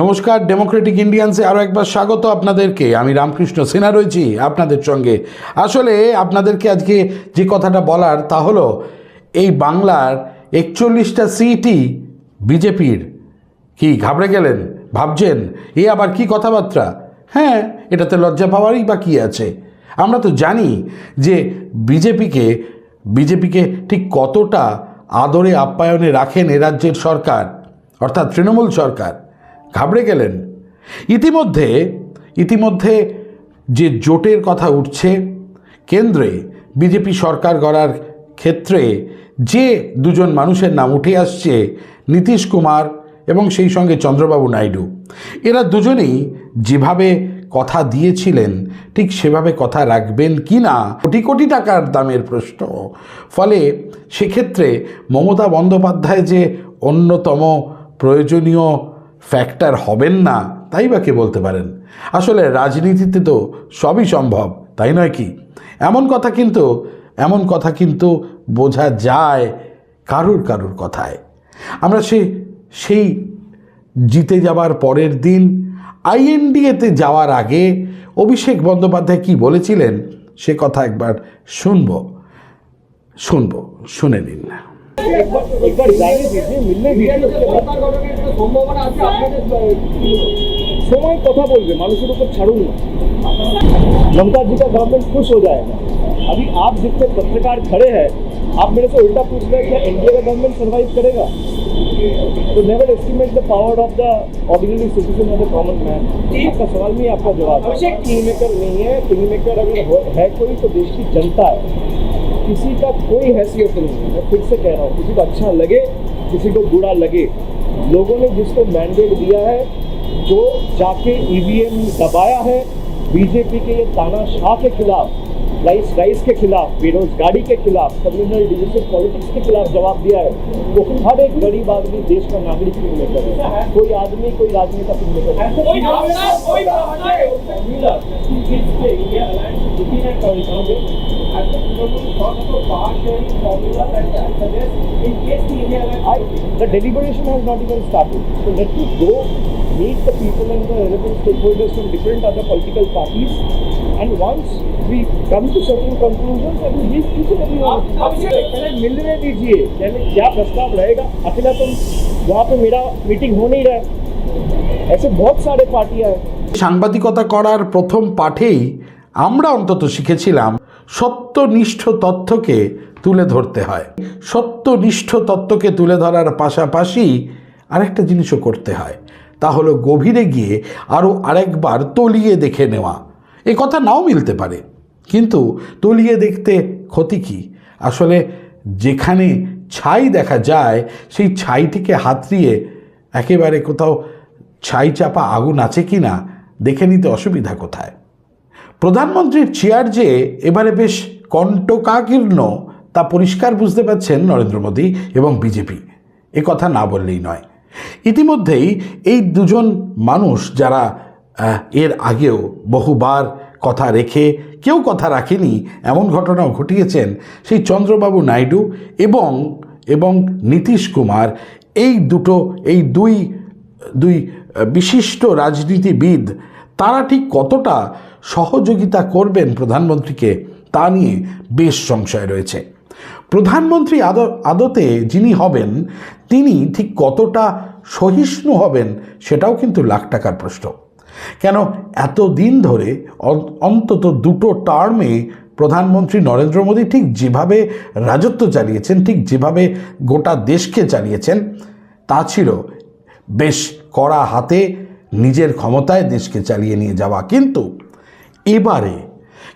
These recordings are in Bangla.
নমস্কার ডেমোক্রেটিক ইন্ডিয়ান্সে আরও একবার স্বাগত আপনাদেরকে। আমি রামকৃষ্ণ সিনহা রয়েছি আপনাদের সঙ্গে। আসলে আপনাদেরকে আজকে যে কথাটা বলার তা হলো, এই বাংলার একচল্লিশটা সিটই বিজেপির। কি, ঘাবড়ে গেলেন? ভাবছেন, এ আবার কি কথাবার্তা? হ্যাঁ এটাতে লজ্জা পাওয়ারই বা কী আছে? আমরা তো জানি যে বিজেপিকে বিজেপিকে ঠিক কতটা আদরে আপ্যায়নে রাখেন এ রাজ্যের সরকার, অর্থাৎ তৃণমূল সরকার। ঘাবড়ে গেলেন। ইতিমধ্যে ইতিমধ্যে যে জোটের কথা উঠছে, কেন্দ্রে বিজেপি সরকার গড়ার ক্ষেত্রে যে দুজন মানুষের নাম উঠে আসছে, নীতিশ কুমার এবং সেই সঙ্গে চন্দ্রবাবু নাইডু, এরা দুজনেই যেভাবে কথা দিয়েছিলেন, ঠিক সেভাবে কথা রাখবেন কি না, কোটি কোটি টাকার দামের প্রশ্ন। ফলে সেক্ষেত্রে মমতা বন্দ্যোপাধ্যায় যে অন্যতম প্রয়োজনীয় ফ্যাক্টর হবেন না, তাই বা কে বলতে পারেন? আসলে রাজনীতিতে তো সবই সম্ভব, তাই নয় কি? এমন কথা কিন্তু, এমন কথা কিন্তু বোঝা যায় কারুর কারুর কথায়। আমরা সে, সেই জিতে যাবার পরের দিন আইএনডিএতে যাওয়ার আগে অভিষেক বন্দ্যোপাধ্যায় কি বলেছিলেন, সে কথা একবার শুনব শুনব, শুনে নিন। না एक बार एक बार जाने दीजिए मिलने दीजिए उसके बाद সম্ভাবনা আছে আপনাদের সময় কথা বলবে মানুষের উপর ছাড়ুন না ममता जी का गवर्नमेंट खुश हो जाएगा अभी आप जितने पत्रकार खड़े हैं आप मेरे से उल्टा पूछ रहे हैं क्या एनडीए का गवर्नमेंट सर्वाइव करेगा तो never estimate the power of the ordinary citizen of the common man आपका सवाल नहीं आपका जवाब अभिषेक, किंग मेकर नहीं है किंग मेकर अगर हो- है कोई तो देश की जनता है किसी का कोई हैसियत नहीं है। मैं फिर से कह रहा हूँ किसी को अच्छा लगे किसी को बुरा लगे। लोगों ने जिसको मैंडेट दिया है जो जाके ईवीएम दबाया है बीजेपी के ये तानाशाह के खिलाफ राइस राइस के खिलाफ बेरोजगारी के खिलाफ कम्युनल डिविजन पॉलिटिक्स के खिलाफ जवाब दिया है वो हर एक गरीब आदमी देश का नागरिक किंग मेकर है। कोई आदमी कोई राजनेता किंग मेकर है कोई भावना कोई भावना I, the deliberation has not even started. So let me go meet the people and the relevant stakeholders from different other political parties. And once we come to certain conclusions, I will brief each and every one. आप- आपसे- पहले मिलने दीजिए पहले क्या प्रस्ताव रहेगा अकेला तुम वहाँ पे मेरा मीटिंग हो नहीं रहा है ऐसे बहुत सारे पार्टियां हैं সাংবাদিকতা করার প্রথম পাঠেই আমরা অন্তত শিখেছিলাম সত্যনিষ্ঠ তথ্যকে তুলে ধরতে হয়। সত্যনিষ্ঠ তত্ত্বকে তুলে ধরার পাশাপাশি আরেকটা জিনিসও করতে হয়, তা হলো গভীরে গিয়ে আরও আরেকবার তলিয়ে দেখে নেওয়া। এ কথা নাও মিলতে পারে, কিন্তু তলিয়ে দেখতে ক্ষতি কী? আসলে যেখানে ছাই দেখা যায়, সেই ছাইটিকে হাতড়িয়ে একেবারে কোথাও ছাই চাপা আগুন আছে কি না দেখে নিতে অসুবিধা কোথায়? প্রধানমন্ত্রীর চেয়ার যে এবারে বেশ কণ্টকাকীর্ণ, তা পরিষ্কার বুঝতে পারছেন নরেন্দ্র মোদী এবং বিজেপি। এ কথা না বললেই নয়। ইতিমধ্যেই এই দুজন মানুষ যারা এর আগেও বহুবার কথা রেখে, কেউ কথা রাখেনি, এমন ঘটনাও ঘটিয়েছেন সেই চন্দ্রবাবু নাইডু এবং এবং নীতিশ কুমার, এই দুটো, এই দুই দুই বিশিষ্ট রাজনীতিবিদ তারা ঠিক কতটা সহযোগিতা করবেন প্রধানমন্ত্রীকে তা নিয়ে বেশ সংশয় রয়েছে। প্রধানমন্ত্রী আদ আদতে যিনি হবেন, তিনি ঠিক কতটা সহিষ্ণু হবেন সেটাও কিন্তু লাখ টাকার প্রশ্ন। কেন এত দিন ধরে অন্তত দুটো টার্মে প্রধানমন্ত্রী নরেন্দ্র মোদী ঠিক যেভাবে রাজত্ব চালিয়েছেন, ঠিক যেভাবে গোটা দেশকে চালিয়েছেন, তা ছিল বেশ কড়া হাতে নিজের ক্ষমতায় দেশকে চালিয়ে নিয়ে যাওয়া। কিন্তু এবারে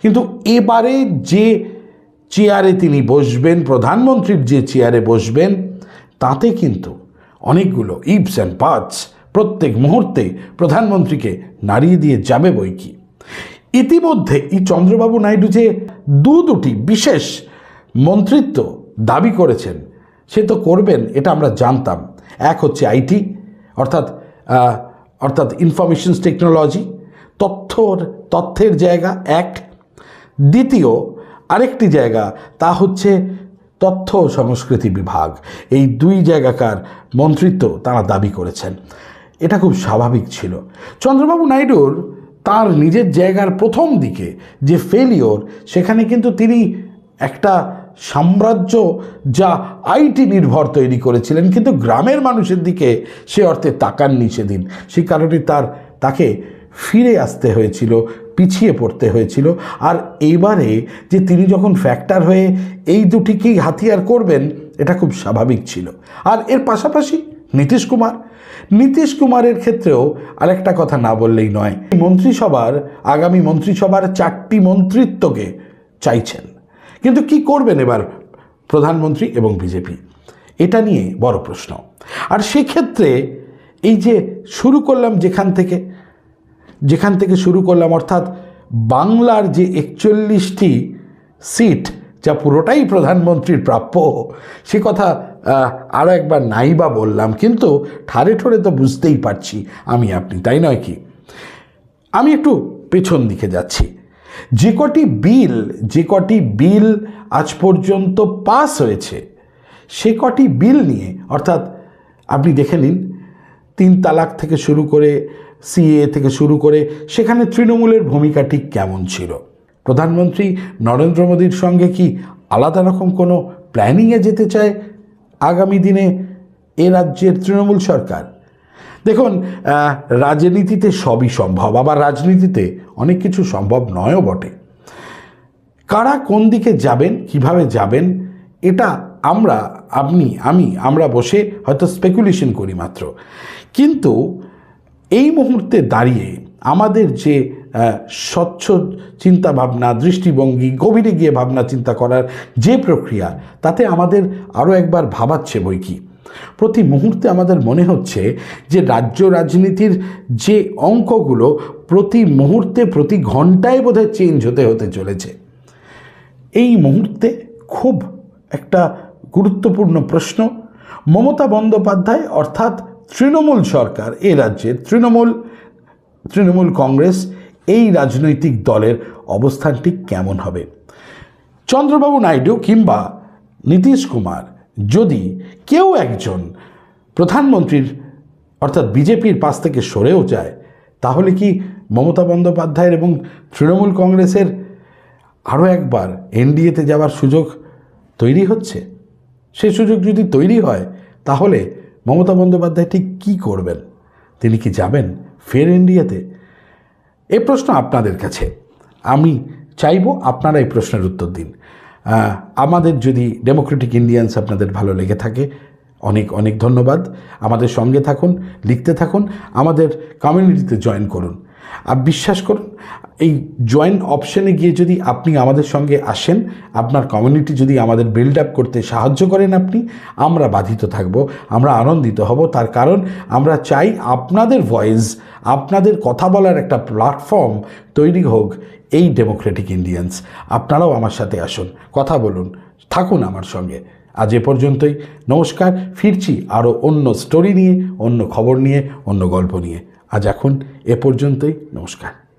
কিন্তু এবারে যে চেয়ারে তিনি বসবেন, প্রধানমন্ত্রীর যে চেয়ারে বসবেন, তাতে কিন্তু অনেকগুলো ইপস অ্যান্ড পার্টস প্রত্যেক মুহূর্তে প্রধানমন্ত্রীকে নাড়িয়ে দিয়ে যাবে বই কি। ইতিমধ্যে এই চন্দ্রবাবু নাইডু যে দু দুটি বিশেষ মন্ত্রিত্ব দাবি করেছেন, সে তো করবেন, এটা আমরা জানতাম। এক হচ্ছে আইটি, অর্থাৎ অর্থাৎ ইনফরমেশনস টেকনোলজি তথ্যর, তথ্যের জায়গা এক দ্বিতীয়, আরেকটি জায়গা, তা হচ্ছে তথ্য সংস্কৃতি বিভাগ। এই দুই জায়গাকার মন্ত্রিত্ব তারা দাবি করেছেন। এটা খুব স্বাভাবিক ছিল। চন্দ্রবাবু নাইডুর তার নিজের জায়গার প্রথম দিকে যে ফেলিওর সেখানে কিন্তু তিনি একটা সাম্রাজ্য যা আইটি নির্ভর তৈরি করেছিলেন, কিন্তু গ্রামের মানুষের দিকে সে অর্থে তাকাননি সেদিন। সেই কারণে তার, তাকে ফিরে আসতে হয়েছিল, পিছিয়ে পড়তে হয়েছিল। আর এইবারে যে তিনি যখন ফ্যাক্টর হয়ে এই দুটিকেই হাতিয়ার করবেন, এটা খুব স্বাভাবিক ছিল। আর এর পাশাপাশি নীতিশ কুমার। নীতিশ কুমারের ক্ষেত্রেও আরেকটা কথা না বললেই নয়, মন্ত্রিসভার, আগামী মন্ত্রিসভার চারটি মন্ত্রিত্বকে চাইছেন। কিন্তু কি করবেন এবার প্রধানমন্ত্রী এবং বিজেপি? এটা নিয়ে বড় প্রশ্ন। আর সেক্ষেত্রে এই যে শুরু করলাম যেখান থেকে যেখান থেকে শুরু করলাম, অর্থাৎ বাংলার যে একচল্লিশটি সিট যা পুরোটাই প্রধানমন্ত্রীর প্রাপ্য, সে কথা আরও একবার নাই বা বললাম, কিন্তু ঠারে ঠোরে তো বুঝতেই পারছি আমি আপনি, তাই নয় কি? আমি একটু পেছন দিকে যাচ্ছি। যে কটি বিল, যে কটি বিল আজ পর্যন্ত পাস হয়েছে, সে কটি বিল নিয়ে, অর্থাৎ আপনি দেখে নিন, তিন তালাক থেকে শুরু করে সিএ থেকে শুরু করে সেখানে তৃণমূলের ভূমিকা ঠিক কেমন ছিল? প্রধানমন্ত্রী নরেন্দ্র মোদীর সঙ্গে কি আলাদা রকম কোনো প্ল্যানিংয়ে যেতে চায় আগামী দিনে এ রাজ্যের তৃণমূল সরকার? দেখুন রাজনীতিতে সবই সম্ভব, আবার রাজনীতিতে অনেক কিছু সম্ভব নয়ও বটে। কারা কোন দিকে যাবেন, কীভাবে যাবেন, এটা আমরা, আপনি, আমি, আমরা বসে হয়তো স্পেকুলেশন করি মাত্র। কিন্তু এই মুহূর্তে দাঁড়িয়ে আমাদের যে স্বচ্ছ চিন্তা ভাবনা দৃষ্টিভঙ্গি, গভীরে গিয়ে ভাবনা চিন্তা করার যে প্রক্রিয়া, তাতে আমাদের আরও একবার ভাবাচ্ছে বই কি? প্রতি মুহূর্তে আমাদের মনে হচ্ছে যে রাজ্য রাজনীতির যে অঙ্কগুলো প্রতি মুহূর্তে, প্রতি ঘন্টায় বোধহয় চেঞ্জ হতে হতে চলেছে। এই মুহূর্তে খুব একটা গুরুত্বপূর্ণ প্রশ্ন, মমতা বন্দ্যোপাধ্যায় অর্থাৎ তৃণমূল সরকার, এ রাজ্যের তৃণমূল তৃণমূল কংগ্রেস, এই রাজনৈতিক দলের অবস্থানটি কেমন হবে? চন্দ্রবাবু নাইডু কিংবা নীতিশ কুমার যদি কেউ একজন প্রধানমন্ত্রীর, অর্থাৎ বিজেপির পাশ থেকে সরেও যায়, তাহলে কি মমতা বন্দ্যোপাধ্যায়ের এবং তৃণমূল কংগ্রেসের আরও একবার এনডিএতে যাওয়ার সুযোগ তৈরি হচ্ছে? সে সুযোগ যদি তৈরি হয়, তাহলে মমতা বন্দ্যোপাধ্যায় ঠিক কী করবেন? তিনি কি যাবেন ফের এনডিএতে? এ প্রশ্ন আপনাদের কাছে। আমি চাইব আপনারা এই প্রশ্নের উত্তর দিন। আমাদের যদি ডেমোক্রেটিক ইন্ডিয়ান্স আপনাদের ভালো লেগে থাকে, অনেক অনেক ধন্যবাদ। আমাদের সঙ্গে থাকুন, লিখতে থাকুন, আমাদের কমিউনিটিতে জয়েন করুন। আর বিশ্বাস করুন, এই জয়েন অপশনে গিয়ে যদি আপনি আমাদের সঙ্গে আসেন, আপনার কমিউনিটি যদি আমাদের বিল্ড আপ করতে সাহায্য করেন আপনি, আমরা বাধিত থাকব, আমরা আনন্দিত হব। তার কারণ আমরা চাই আপনাদের ভয়েস আপনাদের কথা বলার একটা প্ল্যাটফর্ম তৈরি হোক এই ডেমোক্রেটিক ইন্ডিয়ান্স আপনারাও আমার সাথে আসুন, কথা বলুন, থাকুন আমার সঙ্গে। আজ এ পর্যন্তই, নমস্কার, ফিরছি আরও অন্য স্টোরি নিয়ে, অন্য খবর নিয়ে, অন্য গল্প নিয়ে। আজ এখন এ পর্যন্তই নমস্কার।